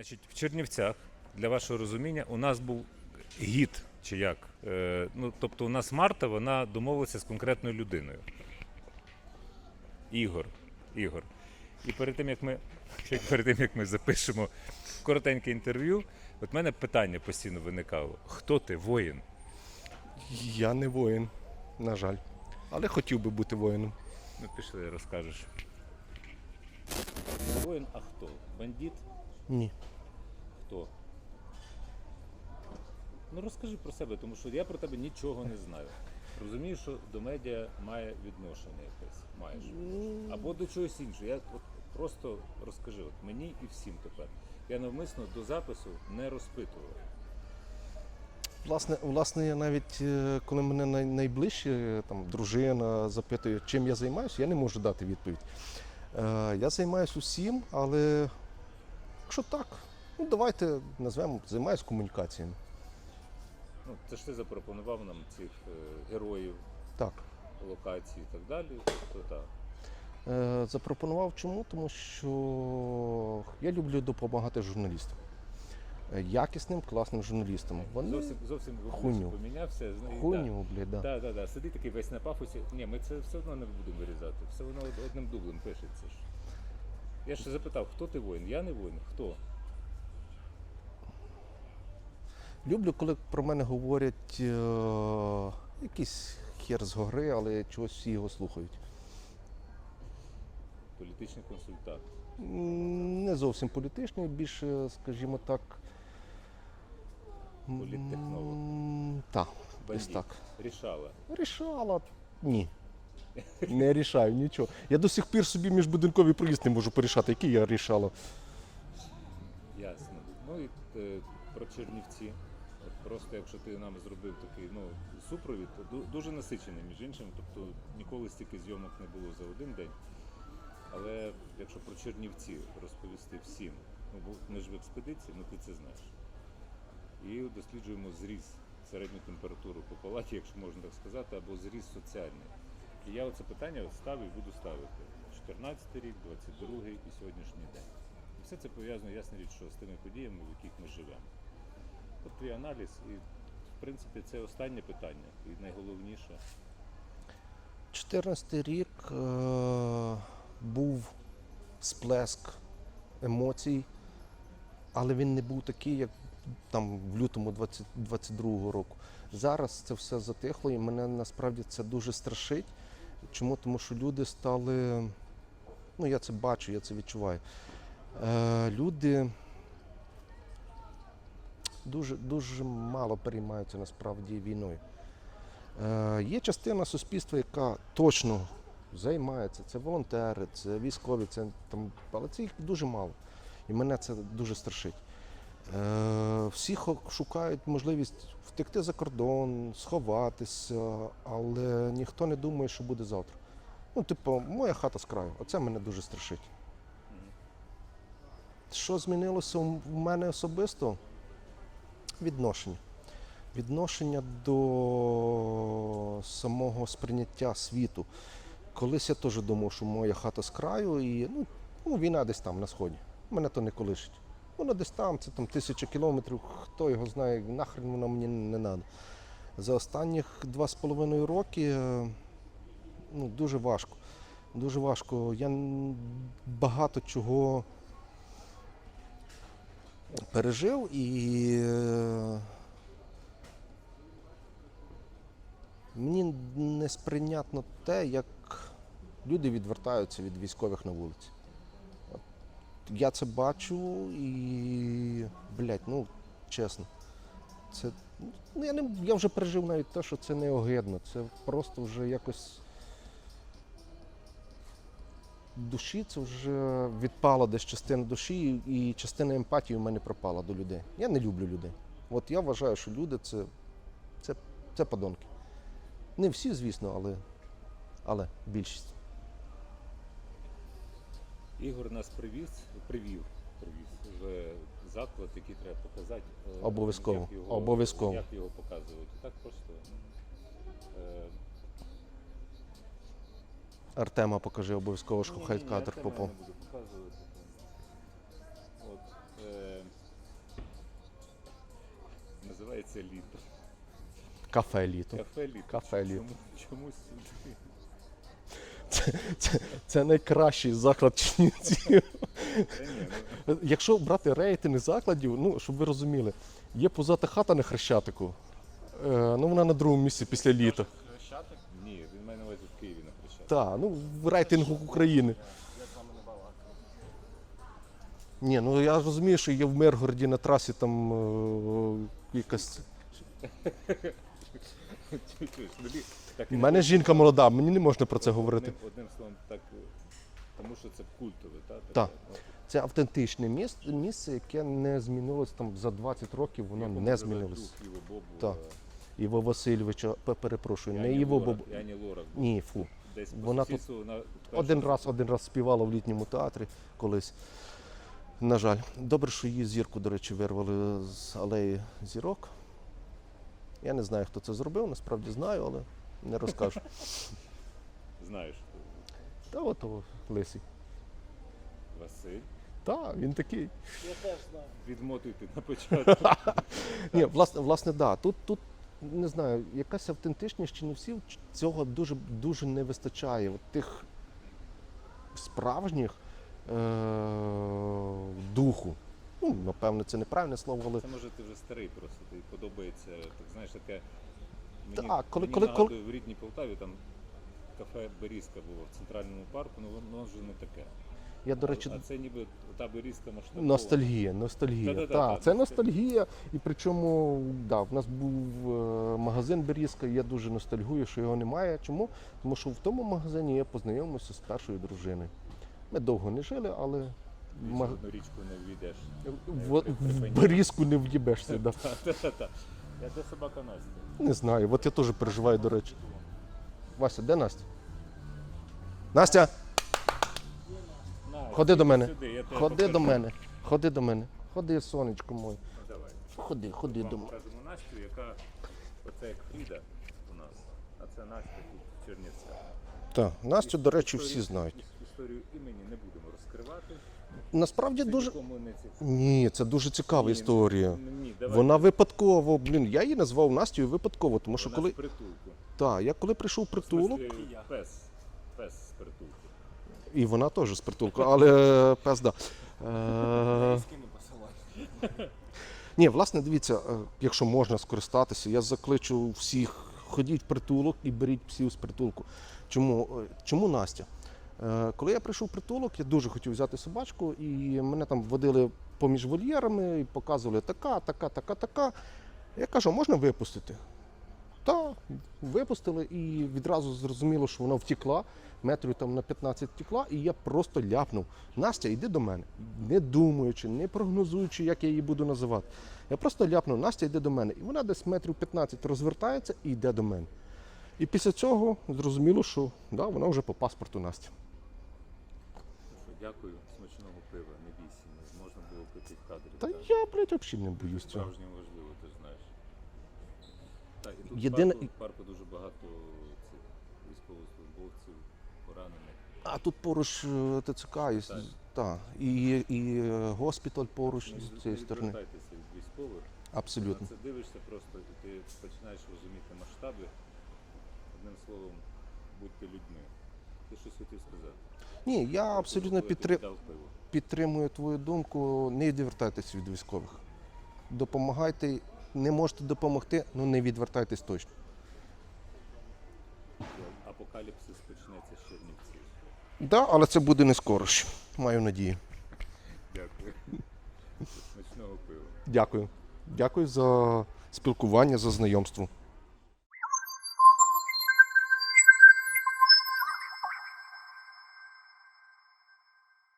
Значить, в Чернівцях, для вашого розуміння, у нас був гід, чи як. Е, ну, тобто, у нас Марта, вона домовилася з конкретною людиною. Ігор. Ігор. І перед тим, як ми, перед тим, як ми запишемо коротеньке інтерв'ю, от мене питання постійно виникало: хто ти, воїн? Я не воїн, на жаль. Але хотів би бути воїном. Ну, пішли, розкажеш. Воїн, а хто? Бандит? Ні. Хто? Ну розкажи про себе, тому що я про тебе нічого не знаю. Розумієш, що до медіа має відношення якесь. Маєш. Або до чогось іншого. Я от просто розкажи от мені і всім тепер. Я навмисно до запису не розпитував. Власне, власне, я навіть е, коли мене най- найближче там, дружина запитує, чим я займаюся, я не можу дати відповідь. Е, я займаюся усім, але якщо так, ну давайте назвемо, займаюся комунікаціями. Ну, це ж ти запропонував нам цих е, героїв, Так. локацій і так далі. То так. Е, запропонував чому? Тому що я люблю допомагати журналістам. Е, Якісним, класним журналістам. Вони Зовсім зовсім Хуйню. помінявся. зна- да. хуйню, блядь, да. Так, так, так. Сидить такий весь на пафосі. Ні, ми це все одно не будемо вирізати. Все од- одним дублем пишеться ж. Я ще запитав, хто ти воїн? Я не воїн. Хто? Люблю, коли про мене говорять е, якийсь хер з гори, але чогось всі його слухають. Політичний консультант. М, Не зовсім політичний, більше, скажімо так. Політтехнолог. Так, десь Бандит. так. Рішала. Рішала. Ні. Не рішаю нічого. Я до сих пір собі міжбудинковий проїзд не можу порішати, який я рішала. Ясно. Ну і е, про Чернівці. Просто якщо ти нам зробив такий ну, супровід, то ду- дуже насичений, між іншим. Тобто ніколи стільки зйомок не було за один день. Але якщо про Чернівці розповісти всім, ну бо ми ж в експедиції, ну ти це знаєш. І досліджуємо зріз, середню температуру по палаті, якщо можна так сказати, або зріз соціальний. І я оце питання ставив і буду ставити. 14 рік, 22 й і сьогоднішній день. І все це пов'язано, ясна річ, що з тими подіями, в яких ми живемо. От твій аналіз, і в принципі це останнє питання, і найголовніше. 14 рік е, був сплеск емоцій, але він не був такий, як там в лютому 2022 року. Зараз це все затихло, і мене насправді це дуже страшить. Чому? Тому що люди стали, ну я це бачу, я це відчуваю. Е, люди дуже, дуже мало переймаються насправді війною. Е, Є частина суспільства, яка точно займається. Це волонтери, це військові, це там, але це їх дуже мало. І мене це дуже страшить. Е, Всі шукають можливість втекти за кордон, сховатися, але ніхто не думає, що буде завтра. Ну, типу, моя хата з краю. Оце мене дуже страшить. Що змінилося в мене особисто? Відношення відношення до самого сприйняття світу. Колись я теж думав, що моя хата з краю і ну, ну, війна десь там на сході. Мене то не колишить. Воно десь там, це там тисяча кілометрів, хто його знає, нахрен воно мені не треба. За останніх два з половиною роки е, ну, дуже важко. Дуже важко. Я багато чого пережив і е, Мені несприйнятно те, як люди відвертаються від військових на вулиці. Я це бачу і, блядь, ну, чесно, це. Ну, я, не, я вже пережив навіть те, що це не огидно. Це просто вже якось. Душі це вже відпала десь частина душі, і частина емпатії в мене пропала до людей. Я не люблю людей. От я вважаю, що люди це, це, це подонки. Не всі, звісно, але, але більшість. Ігор нас привіз, привів, привіз вже заклад, який треба показати. Е, обов'язково. Як його, Обов'язково. Як його показують. Так просто. Ну, е, Артема покажи обов'язково, що хай кадр Артема попав. От, е, називається літо. Кафе літо. Кафе літо. Кафе літо. Чому- чомусь. Це, це найкращий заклад ну, Якщо брати рейтинги закладів, ну щоб ви розуміли, є позата хата на Хрещатику. Е, ну вона на другому місці після літа. Хрещатик? ні, він має на увазі в Києві на Хрещатику. Так, ну в рейтингу України. Я з вами не балакаю. Ні, ну я розумію, що є в Миргороді на трасі там е, якась. Чуєш, ну, лі- так У мене жінка молода, мені не можна про це говорити. Одним, словом, так, е, тому що це культове, так? Так. Це автентичне місце, місце, яке не змінилось там за 20 років, воно не змінилось. Іво Бобу, Так. Іво Васильовича, перепрошую, не Іво Лорак, Боб. Яні Лорак. Ні, фу. Десь Вона тут Один раз, один раз співала в літньому театрі колись. На жаль, добре, що її зірку, до речі, вирвали з алеї зірок. Я не знаю, хто це зробив, насправді знаю, але не розкажу. Знаєш, Та от о, лисий. Василь. Так, він такий. Я теж знаю. Відмотуйте на початку. Ні, власне, власне, да. Тут, тут не знаю, якась автентичність чинівців цього дуже, дуже не вистачає. От тих справжніх е- духу. Ну, напевно, це неправильне слово, але Це може ти вже старий просто, тобі подобається, так знаєш, таке. Мені, Так, коли- мені коли- нагадує, в рідній Полтаві там кафе Берізка було в центральному парку, ну воно вже не таке. я, до речі, а це ніби та Берізка масштабова. Ностальгія, ностальгія. Да-да-да, Так, це так. ностальгія. І причому, да, в нас був е, магазин Берізка, і я дуже ностальгую, що його немає. Чому? Тому що в тому магазині я познайомився з першою дружиною. Ми довго не жили, але ма- одну річку не ввійдеш. в, в Берізку не в'їбешся. Да. Та-та-та. Я де собака Настя? Не знаю, от я теж переживаю, до речі. Вася, де Настя? Настя, На, ходи до мене. сюди, я тебе Ходи покажу. до мене. Ходи до мене. Ходи, сонечко моє. Ну, давай. Ходи, ходи до Вам мене. покажемо Настю, яка оце як Фріда у нас, а це Настя тут в Чернівцях. Так, Настю, до речі, всі знають. Історію імені не будемо розкривати. Насправді Це дуже. нікому не цікаво. Ні, це дуже цікава Ні, історія. Ні, давай. Вона випадково, блін, я її назвав Настю випадково, тому що Вона коли. з притулку. Я коли прийшов в В притулок, смислі, Пес. Пес з притулку. і вона теж з притулку, але пес, да. Е, Скину посилання. Ні, власне, дивіться, е, якщо можна скористатися, я закличу всіх, ходіть в притулок і беріть псів з притулку. Чому, Е, Чому Настя? Е, Коли я прийшов в притулок, я дуже хотів взяти собачку, і мене там водили поміж вольєрами і показували така, така, така, така. Я кажу, можна випустити? Так, випустили і відразу зрозуміло, що вона втекла, метрів там на 15 втекла, і я просто ляпнув. Настя, йди до мене, не думаючи, не прогнозуючи, як я її буду називати. Я просто ляпнув, Настя, йди до мене. І вона десь метрів 15 розвертається і йде до мене. І після цього зрозуміло, що да, вона вже по паспорту Настя. Дякую, смачного пива, не бійся, не можна було пити в кадрі. Та так? я, блядь, взагалі не боюсь цього. Справжньо важливо, ти ж знаєш. Так, і тут Єдине- в, парку, в парку дуже багато цих військовослужбовців, поранених. А тут поруч е, ТЦК і, Так. та, і, і е, госпіталь поруч з цієї сторони. відвертайтеся від військових. Абсолютно. На це дивишся просто, і ти починаєш розуміти масштаби. Одним словом, будьте людьми. Ти щось хотів сказати? Ні, я абсолютно Коли я тобі підтри... дав пиво. підтримую твою думку. Не відвертайтеся від військових. Допомагайте, не можете допомогти, ну не відвертайтесь точно. Апокаліпсис почнеться з Чернівців. Да, але це буде не скоро ще. Маю надію. Дякую. Смачного пива. Дякую. Дякую за спілкування, за знайомство.